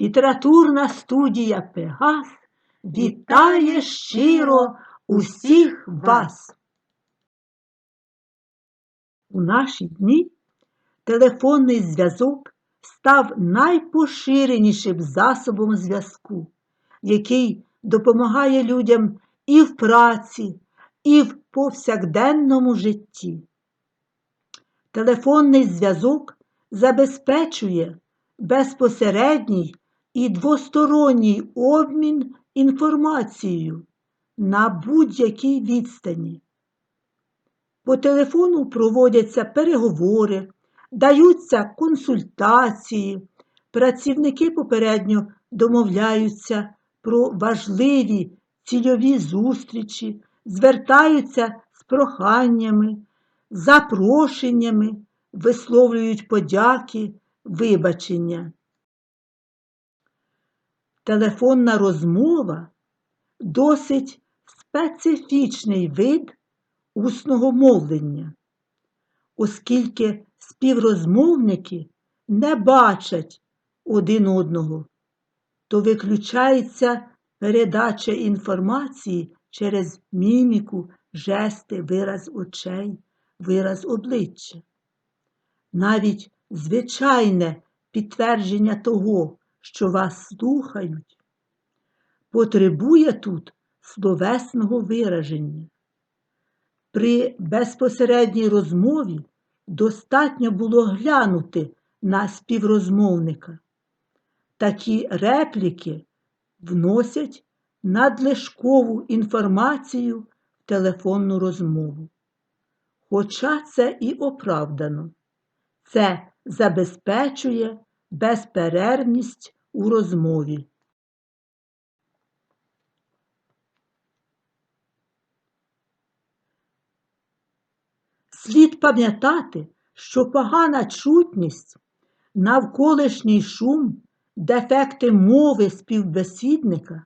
Літературна студія Пегас вітає щиро усіх вас. У наші дні телефонний зв'язок став найпоширенішим засобом зв'язку, який допомагає людям і в праці, і в повсякденному житті. Телефонний зв'язок забезпечує безпосередній і двосторонній обмін інформацією на будь-якій відстані. По телефону проводяться переговори, даються консультації, працівники попередньо домовляються про важливі цільові зустрічі, звертаються з проханнями, запрошеннями, висловлюють подяки, вибачення. Телефонна розмова досить специфічний вид усного мовлення, оскільки співрозмовники не бачать один одного, то виключається передача інформації через міміку, жести, вираз очей, вираз обличчя. Навіть звичайне підтвердження того, що вас слухають, потребує тут словесного вираження. При безпосередній розмові достатньо було глянути на співрозмовника. Такі репліки вносять надлишкову інформацію в телефонну розмову. Хоча це і оправдано, це забезпечує безперервність у розмові. Слід пам'ятати, що погана чутність, навколишній шум, дефекти мови співбесідника,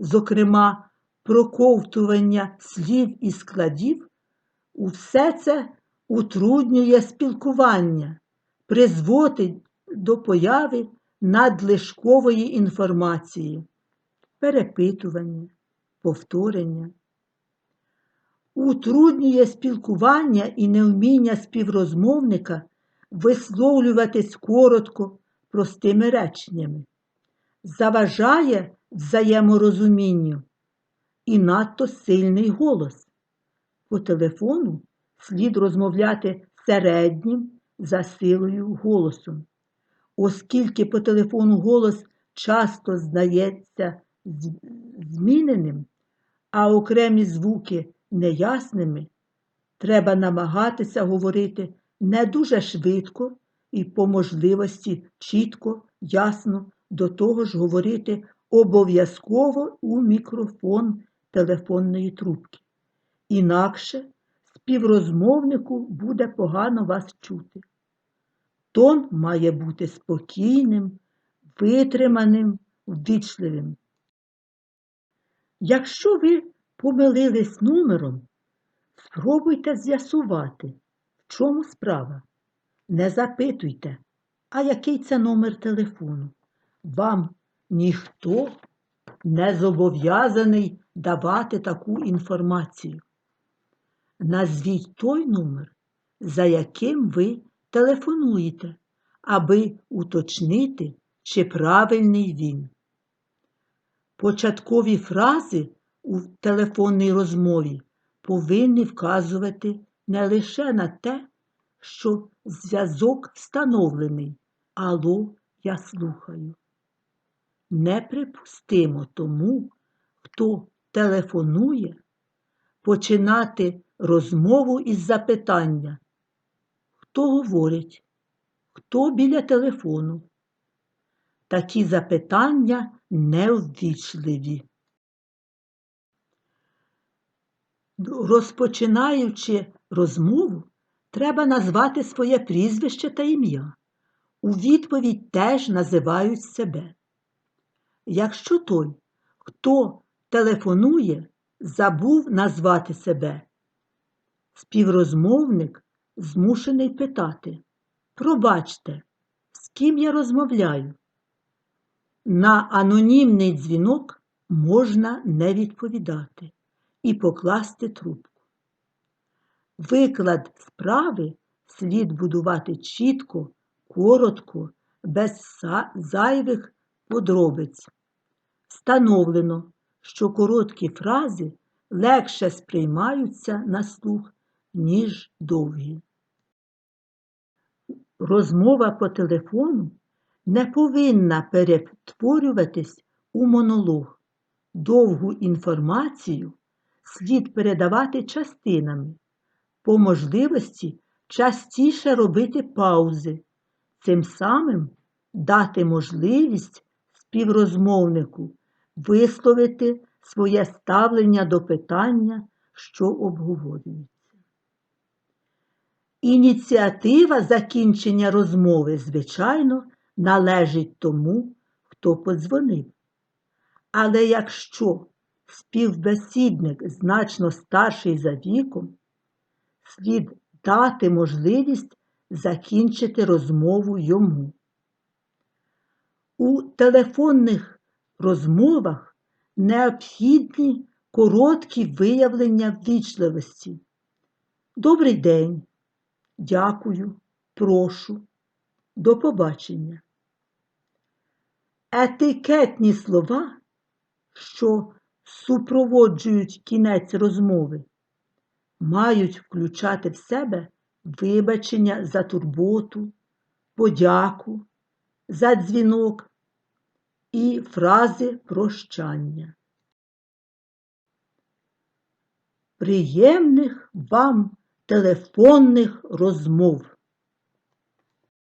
зокрема, проковтування слів і складів, усе це утруднює спілкування, призводить до появи надлишкової інформації, перепитування, повторення. Утруднює спілкування і невміння співрозмовника висловлюватись коротко, простими реченнями, заважає взаєморозумінню і надто сильний голос. По телефону слід розмовляти середнім за силою голосом, оскільки по телефону голос часто здається зміненим, а окремі звуки неясними, треба намагатися говорити не дуже швидко і по можливості чітко, ясно, до того ж говорити обов'язково у мікрофон телефонної трубки. Інакше співрозмовнику буде погано вас чути. Тон має бути спокійним, витриманим, ввічливим. Якщо ви помилились номером, спробуйте з'ясувати, в чому справа. Не запитуйте, а який це номер телефону. Вам ніхто не зобов'язаний давати таку інформацію. Назвіть той номер, за яким ви телефонуєте, аби уточнити, чи правильний він. Початкові фрази у телефонній розмові повинні вказувати не лише на те, що зв'язок встановлений, алло, я слухаю. Неприпустимо тому, хто телефонує, починати розмову із запитання, хто говорить, хто біля телефону. Такі запитання неввічливі. Розпочинаючи розмову, треба назвати своє прізвище та ім'я. У відповідь теж називають себе. Якщо той, хто телефонує, забув назвати себе, співрозмовник змушений питати Пробачте, з ким я розмовляю? На анонімний дзвінок можна не відповідати і покласти трубку. Виклад справи слід будувати чітко, коротко, без зайвих подробиць. Встановлено, що короткі фрази легше сприймаються на слух, ніж довгі. Розмова по телефону не повинна перетворюватись у монолог. Довгу інформацію слід передавати частинами, по можливості частіше робити паузи, цим самим дати можливість співрозмовнику висловити своє ставлення до питання, що обговорюється. Ініціатива закінчення розмови, звичайно, належить тому, хто подзвонив. Але якщо співбесідник значно старший за віком, слід дати можливість закінчити розмову йому. У телефонних розмовах необхідні короткі виявлення ввічливості. Добрий день, дякую, прошу, до побачення. Етикетні слова, що супроводжують кінець розмови, мають включати в себе вибачення за турботу, подяку, за дзвінок і фрази прощання. Приємних вам телефонних розмов!